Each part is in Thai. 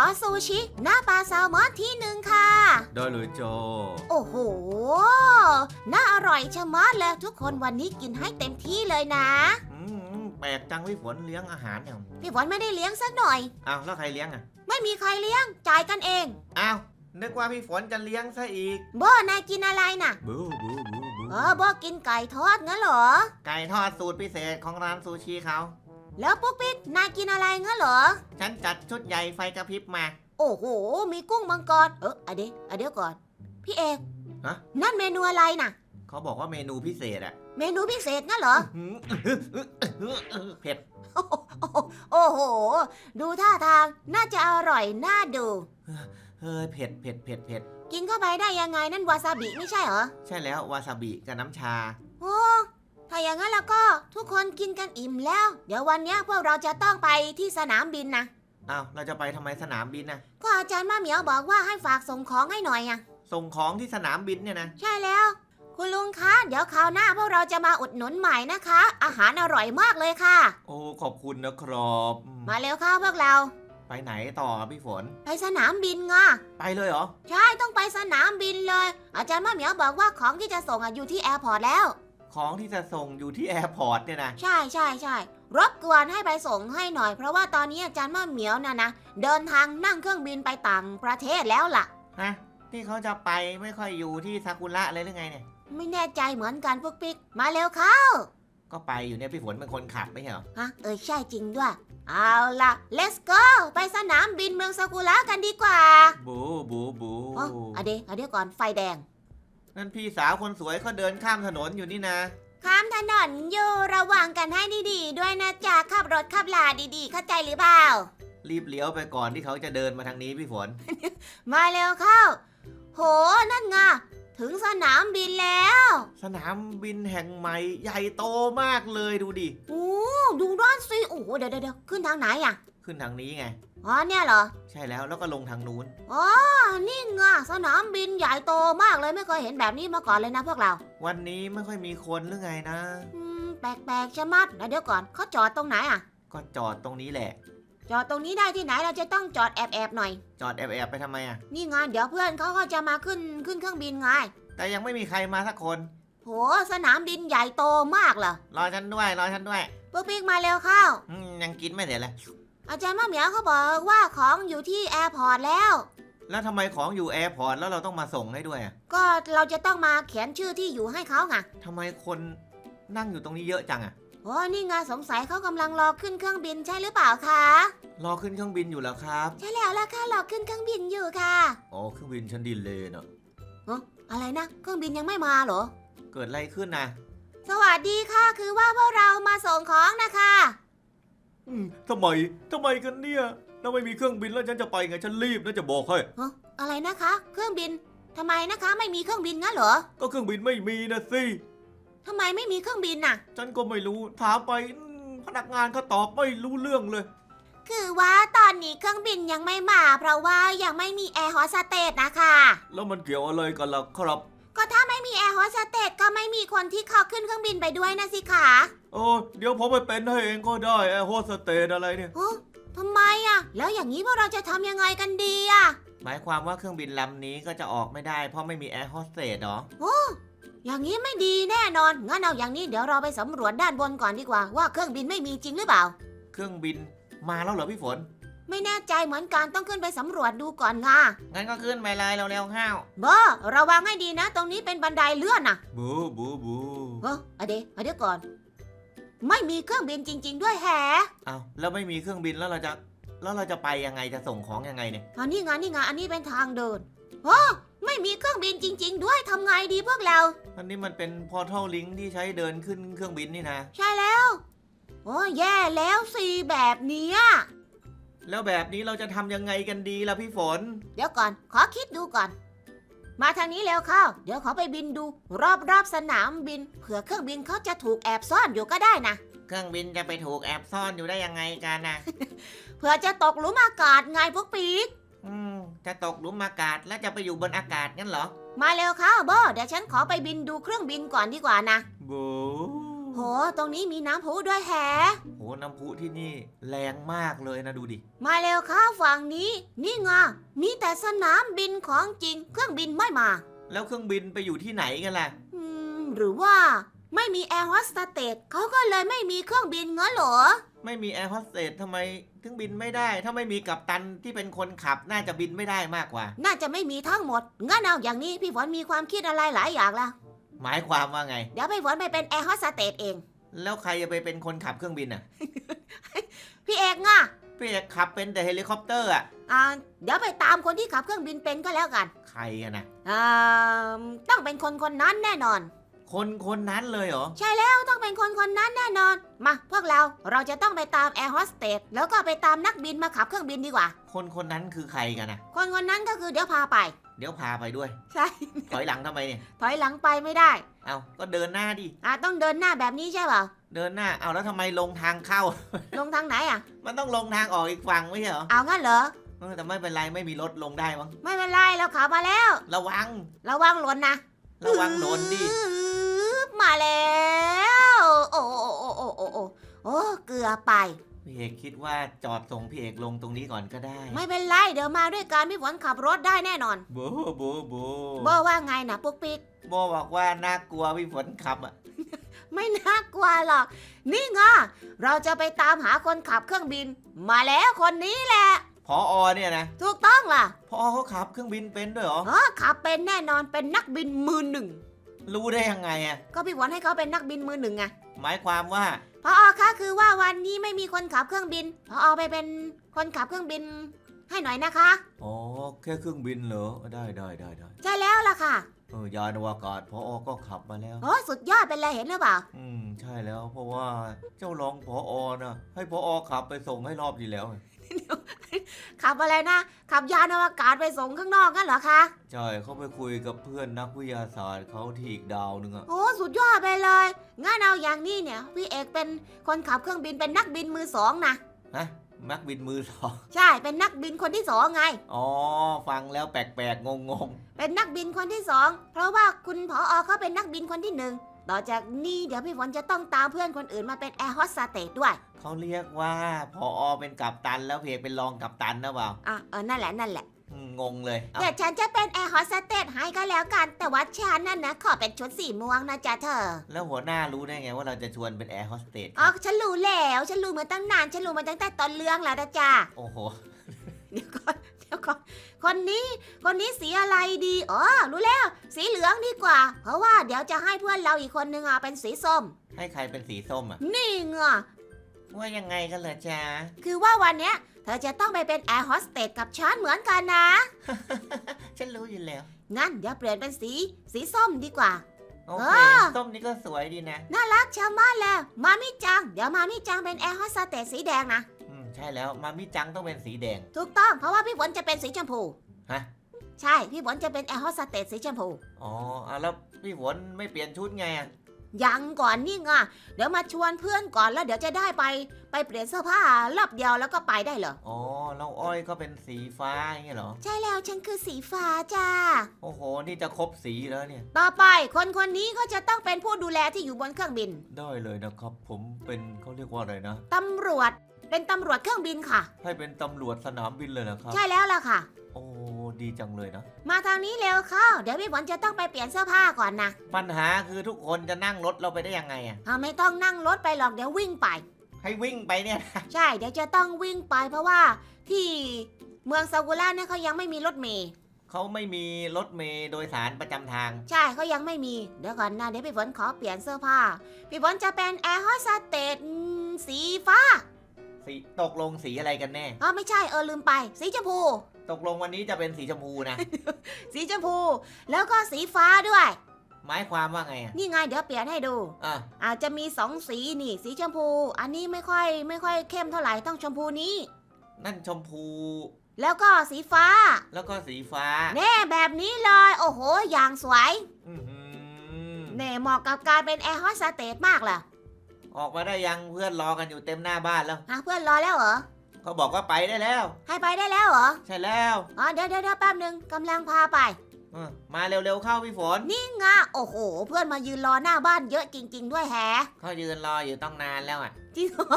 อซูชิ หน้าปลาแซลมอนที่หนึ่งค่ะ ได้เลยจ้าโอ้โห น่าอร่อยชะมัดเลยทุกคนวันนี้กินให้เต็มที่เลยนะ อืมแปลกจังพี่ฝนเลี้ยงอาหารเนี่ยพี่ฝนไม่ได้เลี้ยงสักหน่อย อ้าวแล้วใครเลี้ยงอะไม่มีใครเลี้ยง จ่ายกันเอง อ้าวนึกว่าพี่ฝนจะเลี้ยงซะอีกโบนายกินอะไรน่ะ บูบูบูบูเออโบกินไก่ทอดงั้นเหรอ ไก่ทอดสูตรพิเศษของร้านซูชิเขา แล้วปุ๊กปิ๊กนายกินอะไรงั้นเหรอ ฉันจัดชุดใหญ่ไฟกระพริบมา โอ้โห มีกุ้งมังกร เอออะเดี๋ยวอะเดี๋ยวก่อน พี่เอกฮะ นั่นเมนูอะไรน่ะ เขาบอกว่าเมนูพิเศษอะเมนูพิเศษงั้นเหรอเผ็ดโอ้โหโอ้โห ดูท่าทางน่าจะอร่อยน่าดู เฮ้ยเผ็ดเผ็ดเผ็ดเผ็ดกินเข้าไปได้ยังไงนั่นวาซาบิไม่ใช่เหรอ ใช่แล้ววาซาบิกับน้ำชาโอ้ ถ้าอย่างนั้นแล้วก็ทุกคนกินกันอิ่มแล้ว เดี๋ยววันเนี้ยพวกเราจะต้องไปที่สนามบินนะ อ้าวเราจะไปทำไมสนามบินน่ะ ก็อาจารย์มาเหมียวบอกว่าให้ฝากส่งของให้หน่อยอะส่งของที่สนามบินเนี่ยนะ ใช่แล้ว คุณลุงคะ เดี๋ยวคราวหน้าพวกเราจะมาอุดหนุนใหม่นะคะ อาหารอร่อยมากเลยค่ะ โอ้ขอบคุณนะครับอืมมาเร็วเข้าพวกเรา ไปไหนต่อพี่ฝน ไปสนามบินไงไปเลยเหรอ ใช่ต้องไปสนามบินเลย อาจารย์มาเหมียวบอกว่าของที่จะส่งอะอยู่ที่แอร์พอร์ตแล้ว ของที่จะส่งอยู่ที่แอร์พอร์ตเนี่ยนะ ใช่ใช่ใช่รบกวนให้ไปส่งให้หน่อย เพราะว่าตอนนี้อาจารย์มาเหมียวน่ะนะเดินทางนั่งเครื่องบินไปต่างประเทศแล้วล่ะ ฮะ ที่เขาจะไปไม่ค่อยอยู่ที่ซากุระเลยหรือไงเนี่ย ไม่แน่ใจเหมือนกันพวกปิ๊กมาเร็วเข้า ก็ไปอยู่เนี่ยพี่ฝนเป็นคนขับไม่ใช่เหรอ ฮะเออใช่จริงด้วย เอาล่ะ let's go ไปสนามบินเมืองซากุระกันดีกว่าบูบูบูอ๋ออะเดี๋ยวอะเดี๋ยวก่อนไฟแดง นั่นพี่สาวคนสวยเขาเดินข้ามถนนอยู่นี่นะ ข้ามถนนอยู่ระวังกันให้ดีๆ ด้วยนะจ๊ะขับรถขับลาดีๆ เข้าใจหรือเปล่า รีบเลี้ยวไปก่อนที่เขาจะเดินมาทางนี้พี่ฝน มาเร็วเข้า โหนั่นไงถึงสนามบินแล้ว สนามบินแห่งใหม่ใหญ่โตมากเลยดูดิ โอ้ดูด้านสิโอ้โหเดี๋ยวเดี๋ยวเดี๋ยวขึ้นทางไหนอะ ขึ้นทางนี้ไง อ๋อเนี่ยเหรอ ใช่แล้วแล้วก็ลงทางนู้น อ๋อ นี่ไงสนามบินใหญ่โตมากเลยไม่เคยเห็นแบบนี้มาก่อนเลยนะพวกเรา วันนี้ไม่ค่อยมีคนหรือไงนะ อืม แปลกๆชะมัดแล้วเดี๋ยวก่อนเขาจอดตรงไหนอะ ก็จอดตรงนี้แหละ จอดตรงนี้ได้ที่ไหนเราจะต้องจอดแอบๆหน่อย จอดแอบๆไปทำไมอะ นี่ไงเดี๋ยวเพื่อนเขาก็จะมาขึ้นขึ้นเครื่องบินไง แต่ยังไม่มีใครมาสักคน โห สนามบินใหญ่โตมากเหรอ รอฉันด้วยรอฉันด้วยพวกปิ๊กมาเร็วเข้า อืมยังกินไม่เสร็จเลย อาจารย์มะเหมียวเขาบอกว่าของอยู่ที่แอร์พอร์ตแล้ว แล้วทำไมของอยู่แอร์พอร์ตแล้วเราต้องมาส่งให้ด้วยอะก็เราจะต้องมาเขียนชื่อที่อยู่ให้เขาไงทำไมคนนั่งอยู่ตรงนี้เยอะจังอะโอ้นี่ไงสงสัยเขากำลังรอขึ้นเครื่องบินใช่หรือเปล่าคะ รอขึ้นเครื่องบินอยู่แล้วครับ ใช่แล้วล่ะค่ะรอขึ้นเครื่องบินอยู่ค่ะ อ๋อเครื่องบินฉันดีเลยเนาะเอ้ออะไรนะ เครื่องบินยังไม่มาเหรอ เกิดอะไรขึ้นนะสวัสดีค่ะ คือว่าพวกเรามาส่งของนะคะ อืมทำไมทำไมกันเนี่ยถ้าไม่มีเครื่องบินแล้วฉันจะไปไงฉันรีบนะจะบอกให้เอ้ออะไรนะคะ เครื่องบินทำไมนะคะไม่มีเครื่องบินงั้นเหรอก็เครื่องบินไม่มีนะสิทำไมไม่มีเครื่องบินน่ะ ฉันก็ไม่รู้ถามไปอืมพนักงานเขาตอบไม่รู้เรื่องเลย คือว่าตอนนี้เครื่องบินยังไม่มา เพราะว่ายังไม่มีแอร์โฮสเตสนะคะ แล้วมันเกี่ยวอะไรกันล่ะครับ ก็ถ้าไม่มีแอร์โฮสเตสก็ไม่มีคนที่เขาขึ้นเครื่องบินไปด้วยนะสิคะโอ้เดี๋ยวผมไปเป็นให้เองก็ได้แอร์โฮสเตสอะไรเนี่ย โอ้ทำไมอะแล้วอย่างนี้พวกเราจะทำยังไงกันดีอะหมายความว่าเครื่องบินลำนี้ก็จะออกไม่ได้เพราะไม่มีแอร์โฮสเตสเหรออย่างนี้ไม่ดีแน่นอน งั้นเอาอย่างนี้เดี๋ยวเราไปสำรวจด้านบนก่อนดีกว่า ว่าเครื่องบินไม่มีจริงหรือเปล่า เครื่องบินมาแล้วเหรอพี่ฝน ไม่แน่ใจเหมือนกันต้องขึ้นไปสำรวจดูก่อนค่ะงั้นก็ขึ้นไปเลยเร็วๆข้าวเบอร์ระวังให้ดีนะ ตรงนี้เป็นบันไดเลื่อนนะบูบูบูเออเอาเดี๋ยวเอาเดี๋ยวก่อน ไม่มีเครื่องบินจริง ๆ ด้วยแฮะอ้าวแล้วไม่มีเครื่องบินแล้วเราจะแล้วเราจะไปยังไงจะส่งของยังไงเนี่ยอันนี้ไงนี่ไงอันนี้เป็นทางเดินโอ้ไม่มีเครื่องบินจริง ๆ ด้วยทำไงดีพวกเรา อันนี้มันเป็นพอร์ทัลลิงที่ใช้เดินขึ้นเครื่องบินนี่นะ ใช่แล้ว โอ้แย่แล้วสิแบบเนี้ย แล้วแบบนี้เราจะทำยังไงกันดีล่ะพี่ฝน เดี๋ยวก่อน ขอคิดดูก่อน มาทางนี้แล้วเข้า เดี๋ยวขอไปบินดูรอบๆสนามบิน เผื่อเครื่องบินเขาจะถูกแอบซ่อนอยู่ก็ได้นะ เครื่องบินจะไปถูกแอบซ่อนอยู่ได้ยังไงกันนะ เผื่อจะตกหลุมอากาศไงพวกปีก อืมจะตกหลุมอากาศแล้วจะไปอยู่บนอากาศงั้นเหรอมาเร็วเข้าเบอร์เดี๋ยวฉันขอไปบินดูเครื่องบินก่อนดีกว่านะ บู โห ตรงนี้มีน้ำพุด้วยแฮะ โหน้ำพุที่นี่แรงมากเลยนะดูดิ มาเร็วเข้าฝั่งนี้ นี่ไงมีแต่สนามบินของจริง เครื่องบินไม่มา แล้วเครื่องบินไปอยู่ที่ไหนกันล่ะ อืม หรือว่า ไม่มีแอร์โฮสเตสเขาก็เลยไม่มีเครื่องบินงั้นเหรอ ไม่มีแอร์โฮสเตสทำไมถึงบินไม่ได้ ถ้าไม่มีกัปตันที่เป็นคนขับน่าจะบินไม่ได้มากกว่า น่าจะไม่มีทั้งหมด งั้นเอาอย่างนี้พี่ฝนมีความคิดอะไรหลายอย่างละ หมายความว่าไง เดี๋ยวพี่ฝนไปเป็นแอร์โฮสเตสเอง แล้วใครจะไปเป็นคนขับเครื่องบินอะ พี่เอกง่ะพี่เอกขับเป็นแต่เฮลิคอปเตอร์อะอ่าเดี๋ยวไปตามคนที่ขับเครื่องบินเป็นก็แล้วกันใครกันนะอ่าต้องเป็นคนคนนั้นแน่นอน คนคนนั้นเลยเหรอ ใช่แล้วต้องเป็นคนคนนั้นแน่นอน มาพวกเราเราจะต้องไปตามแอร์โฮสเตสแล้วก็ไปตามนักบินมาขับเครื่องบินดีกว่า คนคนนั้นคือใครกันนะคนคนนั้นก็คือเดี๋ยวพาไป เดี๋ยวพาไปด้วย ใช่ ถอยหลังทำไมเนี่ย ถอยหลังไปไม่ได้ เอาก็เดินหน้าดิ อ่าต้องเดินหน้าแบบนี้ใช่เปล่าเดินหน้า เอาแล้วทำไมลงทางเข้า ลงทางไหนอะ มันต้องลงทางออกอีกฝั่งไม่ใช่เหรอเอางั้นเหรอ เออแต่ไม่เป็นไรไม่มีรถลงได้มั้ง ไม่เป็นไรเราขับมาแล้ว ระวัง ระวังหล่นนะระวังโดนดิอื้อมาแล้วโอ้โอ้โอ้โอ้โอ้โอ้โอ้เกือบไป พี่เอกคิดว่าจอดส่งพี่เอกลงตรงนี้ก่อนก็ได้ไม่เป็นไรเดี๋ยวมาด้วยกันพี่ฝนขับรถได้แน่นอนโบโบโบโบว่าไงนะปุ๊กปิ๊กโบบอกว่าน่ากลัวพี่ฝนขับอะไม่น่ากลัวหรอก นี่ไงเราจะไปตามหาคนขับเครื่องบิน มาแล้วคนนี้แหละพออเนี่ยนะถูกต้องล่ะพอเขาขับเครื่องบินเป็นด้วยเหรอเออขับเป็นแน่นอนเป็นนักบินมือหนึ่ง รู้ได้ยังไงอะก็พี่ฝนให้เขาเป็นนักบินมือหนึ่งไงหมายความว่าพออคะคือว่าวันนี้ไม่มีคนขับเครื่องบินพออไปเป็นคนขับเครื่องบิน ให้หน่อยนะคะ อ๋อแค่เครื่องบินเหรอได้ได้ได้ได้ใช่แล้วล่ะค่ะเออยานอวกาศพออก็ขับมาแล้ว โอ้สุดยอดเป็นไรเห็นหรือเปล่า อืมใช่แล้วเพราะว่าเจ้ารองพออนะให้พออขับไปส่งให้รอบดีแล้วไง ขับอะไรนะขับยานอวกาศไปส่งข้างนอกกันเหรอคะใช่เขาไปคุยกับเพื่อนนักวิทยาศาสตร์เขาที่อีกดาวหนึงอะโอ้สุดยอดไปเลยงั้นเอาอย่างนี้เนี่ย พี่เอกเป็นคนขับเครื่องบินเป็นนักบินมือสองนะฮะนักบินมือสองใช่เป็นนักบินคนที่สองไง อ๋อ ฟังแล้วแปลกๆ งงเป็นนักบินคนที่สองเพราะว่าคุณผออเขาเป็นนักบินคนที่หนึ่งต่อจากนี้เดี๋ยวพี่ฝนจะต้องตามเพื่อนคนอื่นมาเป็นแอร์โฮสเตสด้วย ๆ เขาเรียกว่าพออเป็นกัปตันแล้วเพกเป็นรองกัปตันนะเปล่าอะเออนั่นแหละนั่นแหละอืมงงเลยเอาเดี๋ยวฉันจะเป็นแอร์โฮสเตสให้ก็แล้วกัน แต่ว่าฉันนั่นนะขอเป็นชุดสีม่วงนะจ๊ะเธอแล้วหัวหน้ารู้ได้ไงว่าเราจะชวนเป็นแอร์โฮสเตสอ๋อฉันรู้แล้วฉันรู้มาตั้งนานฉันรู้มาตั้งแต่ตอนเรื่องแล้วนะจ๊ะโอ้โห เดี๋ยวก่อนเดี๋ยวก่อนคนนี้ คนนี้สีอะไรดีอ๋อรู้แล้ว สีเหลืองดีกว่า เพราะว่าเดี๋ยวจะให้เพื่อนเราอีกคนนึงอะเป็นสีส้ม ให้ใครเป็นสีส้มอะ นี่ไง ว่ายังไงกันเหรอจ๊ะ คือว่าวันเนี้ยเธอจะต้องไปเป็นแอร์โฮสเตสกับฉันเหมือนกันนะ ฉันรู้อยู่แล้ว งั้นเดี๋ยวเปลี่ยนเป็นสี สีส้มดีกว่า โอเอเคอส้มนี่ก็สวยดีนะ น่ารักชะมัดเลยมามิจัง เดี๋ยวมามิจังเป็นแอร์โฮสเตสสีแดงนะ อืม ใช่แล้ว มามิจังต้องเป็นสีแดง ถูกต้องเพราะว่าพี่ฝนจะเป็นสีชมพูฮะ ใช่ พี่ฝนจะเป็นแอร์โฮสเตสสีชมพู อ๋ออะแล้วพี่ฝนไม่เปลี่ยนชุดไงอะ ยังก่อนนี่ไงเดี๋ยวมาชวนเพื่อนก่อนแล้วเดี๋ยวจะได้ไปไปเปลี่ยนเสื้อผ้ารอบเดียวแล้วก็ไปได้เหรอ อ๋อแล้วอ้อยก็เป็นสีฟ้าอย่างเงี้ยเหรอ ใช่แล้วฉันคือสีฟ้าจ้า โอ้โห นี่จะครบสีแล้วเนี่ย ต่อไปคนคนนี้ก็จะต้องเป็นผู้ดูแลที่อยู่บนเครื่องบิน ได้เลยนะครับ ผมเป็นเขาเรียกว่าอะไรนะ ตำรวจเป็นตำรวจเครื่องบินค่ะ ให้เป็นตำรวจสนามบินเลยนะครับ ใช่แล้วล่ะค่ะ โอ้ ดีจังเลยนะมาทางนี้เร็วเข้า เดี๋ยวพี่ฝนจะต้องไปเปลี่ยนเสื้อผ้าก่อนนะปัญหาคือทุกคนจะนั่งรถเราไปได้ยังไงอะอ่าไม่ต้องนั่งรถไปหรอกเดี๋ยววิ่งไป ให้วิ่งไปเนี่ยใช่ เดี๋ยวจะต้องวิ่งไปเพราะว่าที่เมืองซากุระเนี่ยเขายังไม่มีรถเมล์เขาไม่มีรถเมล์โดยสารประจำทาง ใช่เขายังไม่มี เดี๋ยวก่อนนะเดี๋ยวพี่ฝนขอเปลี่ยนเสื้อผ้า พี่ฝนจะเป็นแอร์โฮสเตสสีฟ้า สีตกลงสีอะไรกันแน่ อ๋อไม่ใช่เออลืมไป สีชมพู ตกลงวันนี้จะเป็นสีชมพูนะ สีชมพู แล้วก็สีฟ้าด้วย หมายความว่าไงอะนี่ไงเดี๋ยวเปลี่ยนให้ดู อะอาจจะมีสองสีนี่ สีชมพู อันนี้ไม่ค่อยไม่ค่อยเข้มเท่าไหร่ต้องชมพูนี้ นั่นชมพู แล้วก็สีฟ้า แล้วก็สีฟ้าแน่แบบนี้เลย โอ้โห อย่างสวย อื้อหือแน่เหมาะกับการเป็นแอร์โฮสเตสมากเลย ออกมาได้ยังเพื่อนรอกันอยู่เต็มหน้าบ้านแล้ว อะเพื่อนรอแล้วเหรอ เขาบอกว่าไปได้แล้ว ให้ไปได้แล้วเหรอ ใช่แล้วอ๋อเดี๋ยวเดี๋ยวเดี๋ยวแป๊บหนึ่งกำลังพาไป เออมาเร็วๆเข้าพี่ฝนนี่ไงโอ้โห เพื่อนมายืนรอหน้าบ้านเยอะจริง ๆ ด้วยแฮะ เขายืนรออยู่ต้องนานแล้วอะ จริงเหรอ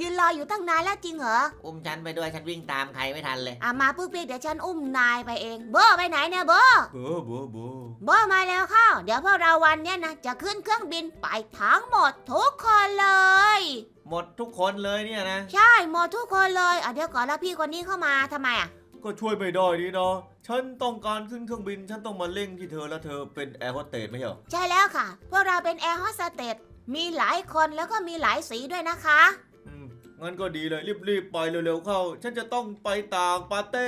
ยืนรออยู่ตั้งนานแล้วจริงเหรอ อุ้มฉันไปด้วยฉันวิ่งตามใครไม่ทันเลยอะมาปุ๊กปิ๊กเดี๋ยวฉันอุ้มนายไปเองโบไปไหนเนี่ยโบเบอเบอเบอโบมาแล้วเข้า เดี๋ยวพวกเราวันเนี้ยนะจะขึ้นเครื่องบินไปทั้งหมดทุกคนเลย หมดทุกคนเลยเนี่ยนะ ใช่หมดทุกคนเลยอะเดี๋ยวก่อนแล้วพี่คนนี้เข้ามาทำไมอะ ก็ช่วยไม่ได้นี่เนาะฉันต้องการขึ้นเครื่องบิน ฉันต้องมาเร่งที่เธอแล้วเธอเป็นแอร์โฮสเตสไม่ใช่เหรอ ใช่แล้วค่ะ พวกเราเป็นแอร์โฮสเตส มีหลายคนแล้วก็มีหลายสีด้วยนะคะ อืมงั้นก็ดีเลยรีบๆไปเร็วๆเข้า ฉันจะต้องไปต่างประเท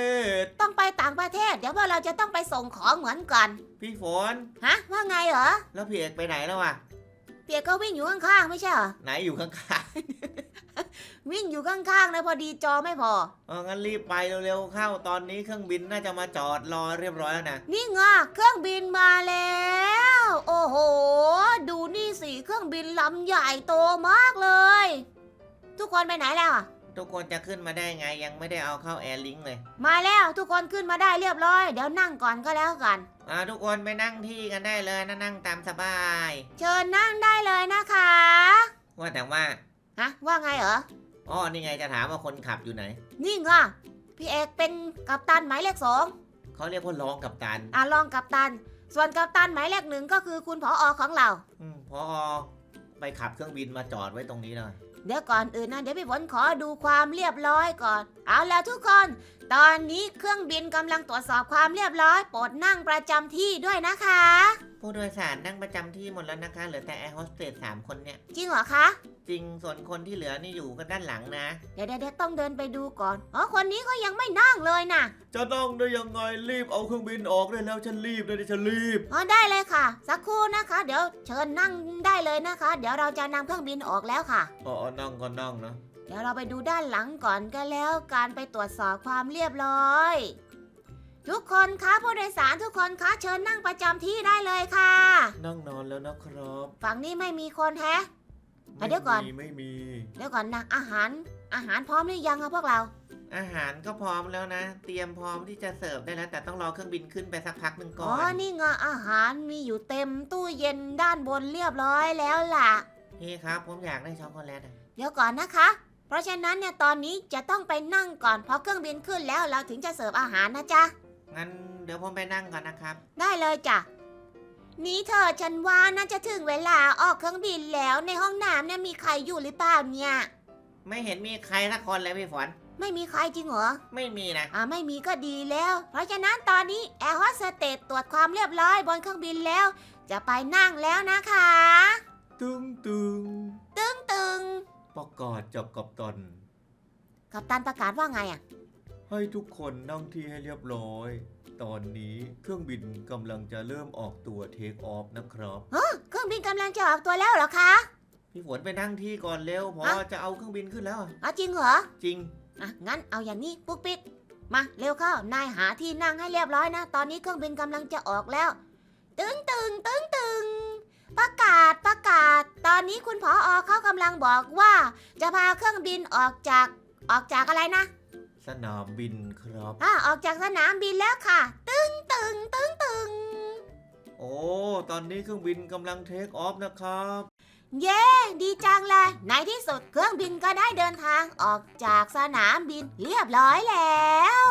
ศ ต้องไปต่างประเทศ เดี๋ยวพวกเราจะต้องไปส่งของเหมือนกันพี่ฝน ฮะ ว่าไงเหรอแล้วพี่เอกไปไหนแล้ววะเปียกก็วิ่งอยู่ข้างๆไม่ใช่เหรอ ไหนอยู่ข้าง วิ่งอยู่ข้างๆนะพอดีจอไม่พอๆเอองั้นรีบไปเร็วๆเข้าตอนนี้เครื่องบินน่าจะมาจอดรอเรียบร้อยแล้วนะนี่ไงเครื่องบินมาแล้ว โอ้โห ดูนี่สิเครื่องบินลำใหญ่โตมากเลย ทุกคนไปไหนแล้วอะทุกคนจะขึ้นมาได้ไงยังไม่ได้เอาเข้าแอร์ลิงเลยมาแล้วทุกคนขึ้นมาได้เรียบร้อย เดี๋ยวนั่งก่อนก็แล้วกัน อ่าทุกคนไปนั่งที่กันได้เลยนะนั่งตามสบาย เชิญนั่งได้เลยนะคะ ว่าแต่ว่า ฮะว่าไงเหรอ อ๋อ นี่ไงจะถามว่าคนขับอยู่ไหน นี่ไงพี่เอกเป็นกัปตันหมายเลขสองเขาเรียกว่ารองกับตัน อะลองกัปตัน ส่วนกัปตันหมายเลขหนึ่งก็คือคุณผออของเราอมพอไปขับเครื่องบินมาจอดไว้ตรงนี้เลยเดี๋ยวก่อนอื่นนะเดี๋ยวพี่ฝนขอดูความเรียบร้อยก่อน เอาแล้วทุกคน ตอนนี้เครื่องบินกำลังตรวจสอบความเรียบร้อย โปรดนั่งประจำที่ด้วยนะคะ ผู้โดยสารนั่งประจำที่หมดแล้วนะคะเหลือแต่แอร์โฮสเตสสามคนเนี่ย จริงเหรอคะ จริงส่วนคนที่เหลือนี่อยู่กันด้านหลังนะ เดี๋ยวเดี๋ยวเดี๋ยวต้องเดินไปดูก่อน อ๋อ คนนี้ก็ยังไม่นั่งเลยนะจะนั่งได้ยังไงรีบเอาเครื่องบินออกได้แล้วฉันรีบเลยดิฉันรีบ อ๋อ ได้เลยค่ะ สักครู่นะคะ เดี๋ยวเชิญนั่งได้เลยนะคะ เดี๋ยวเราจะนำเครื่องบินออกแล้วค่ะ อ๋อนั่งก็นั่งนะ เดี๋ยวเราไปดูด้านหลังก่อนก็แล้วการไปตรวจสอบความเรียบร้อย ทุกคนคะผู้โดยสารทุกคนคะเชิญนั่งประจำที่ได้เลยค่ะ นั่งนอนแล้วนะครับฝั่งนี้ไม่มีคนแฮะ อะเดี๋ยวก่อน ไม่มีไม่มี เดี๋ยวก่อนนะอาหาร อาหารพร้อมหรือยังคะพวกเรา อาหารก็พร้อมแล้วนะ เตรียมพร้อมที่จะเสิร์ฟได้แล้ว แต่ต้องรอเครื่องบินขึ้นไปสักพักหนึ่งก่อ๋อ อนนี่ไงอาหารมีอยู่เต็มตู้เย็นด้านบนเรียบร้อยแล้วล่ะ พี่ครับ ผมอยากได้ช็อกโกแลตอะเดี๋ยวก่อนนะคะ เพราะฉะนั้นเนี่ยตอนนี้จะต้องไปนั่งก่อนพอเครื่องบินขึ้นแล้วเราถึงจะเสิร์ฟอาหารนะจ๊ะ งั้นเดี๋ยวผมไปนั่งก่อนนะครับ ได้เลยจ้ะ นี่เธอฉันว่าน่าจะถึงเวลาออกเครื่องบินแล้วในห้องน้ำเนี่ยมีใครอยู่หรือเปล่าเนี่ย ไม่เห็นมีใครสักคนเลยพี่ฝน ไม่มีใครจริงเหรอ ไม่มีนะ อ่าไม่มีก็ดีแล้ว เพราะฉะนั้นตอนนี้แอร์โฮสเตสตรวจความเรียบร้อยบนเครื่องบินแล้ว จะไปนั่งแล้วนะคะ ตึงตึงตึงตึงประกาศจากกัปตันกับตันประกาศว่าไงอะ ให้ทุกคนนั่งที่ให้เรียบร้อย ตอนนี้เครื่องบินกำลังจะเริ่มออกตัวเทคออฟนะครับเครื่องบินกำลังจะออกตัวแล้วเหรอคะพี่ฝนไปนั่งที่ก่อนเร็วพอฮะจะจะเอาเครื่องบินขึ้นแล้วอะอ๋อจริงเหรอ จริง อะงั้นเอาอย่างนี้ปุ๊กปิ๊กมาเร็วเข้านายหาที่นั่งให้เรียบร้อยนะ ตอนนี้เครื่องบินกำลังจะออกแล้ว ตึงตึงตึงตึงประกาศประกาศ ตอนนี้คุณผออเขากำลังบอกว่า จะพาเครื่องบินออกจากออกจากอะไรนะ สนามบินครับ อ่าออกจากสนามบินแล้วค่ะ ตึงตึงตึงตึงโอ้ ตอนนี้เครื่องบินกำลังเทคออฟนะครับ เย้ดีจังเลยในที่สุดเครื่องบินก็ได้เดินทางออกจากสนามบินเรียบร้อยแล้ว